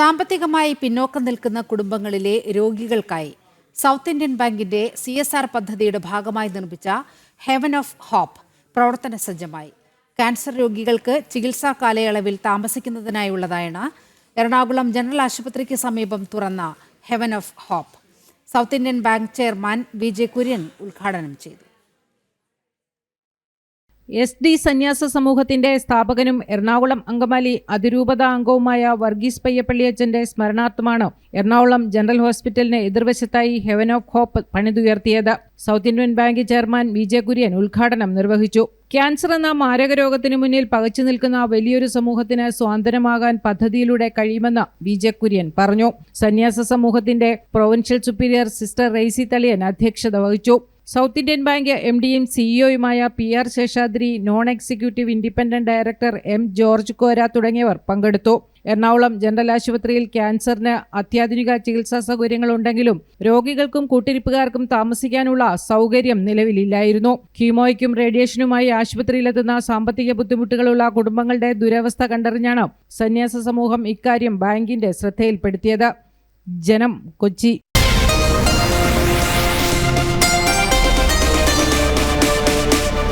സാമ്പത്തികമായി പിന്നോക്കം നിൽക്കുന്ന കുടുംബങ്ങളിലെ രോഗികൾക്കായി സൗത്ത് ഇന്ത്യൻ ബാങ്കിന്റെ സി എസ് ആർ പദ്ധതിയുടെ ഭാഗമായി നിർമ്മിച്ച ഹെവൻ ഓഫ് ഹോപ്പ് പ്രവർത്തന സജ്ജമായി. കാൻസർ രോഗികൾക്ക് ചികിത്സാ കാലയളവിൽ താമസിക്കുന്നതിനായുള്ളതാണ് എറണാകുളം ജനറൽ ആശുപത്രിക്ക് സമീപം തുറന്ന heaven of hope. South Indian bank chairman V J Kurian ഉദ്ഘാടനം ചെയ്തു. എസ് ഡി സന്യാസ സമൂഹത്തിന്റെ സ്ഥാപകനും എറണാകുളം അങ്കമാലി അതിരൂപത അംഗവുമായ വർഗീസ് പയ്യപ്പള്ളിയച്ചന്റെ സ്മരണാർത്ഥമാണ് എറണാകുളം ജനറൽ ഹോസ്പിറ്റലിന് എതിർവശത്തായി heaven of hope പണിതുയർത്തിയത്. South Indian bank chairman V J Kurian ഉദ്ഘാടനം നിർവഹിച്ചു. ക്യാൻസർ എന്ന മാരക രോഗത്തിനു മുന്നിൽ പകച്ചു നിൽക്കുന്ന വലിയൊരു സമൂഹത്തിന് സ്വാതന്ത്ര്യമാകാൻ പദ്ധതിയിലൂടെ കഴിയുമെന്ന് വി ജെ കുര്യൻ പറഞ്ഞു. സന്യാസ സമൂഹത്തിന്റെ provincial superior sister Raicy Thaliyan അധ്യക്ഷത വഹിച്ചു. സൗത്ത് ഇന്ത്യൻ ബാങ്ക് എം ഡിയും സിഇഒയുമായ P R Seshadri non executive independent director M George Kora തുടങ്ങിയവർ പങ്കെടുത്തു. എറണാകുളം ജനറൽ ആശുപത്രിയിൽ ക്യാൻസറിന് അത്യാധുനിക ചികിത്സാ സൗകര്യങ്ങളുണ്ടെങ്കിലും രോഗികൾക്കും കൂട്ടിരിപ്പുകാർക്കും താമസിക്കാനുള്ള സൗകര്യം നിലവിലില്ലായിരുന്നു. കീമോയ്ക്കും റേഡിയേഷനുമായി ആശുപത്രിയിലെത്തുന്ന സാമ്പത്തിക ബുദ്ധിമുട്ടുകളുള്ള കുടുംബങ്ങളുടെ ദുരവസ്ഥ കണ്ടറിഞ്ഞാണ് സന്യാസ സമൂഹം ഇക്കാര്യം ബാങ്കിന്റെ ശ്രദ്ധയിൽപ്പെടുത്തിയത്. ജനം കൊച്ചി.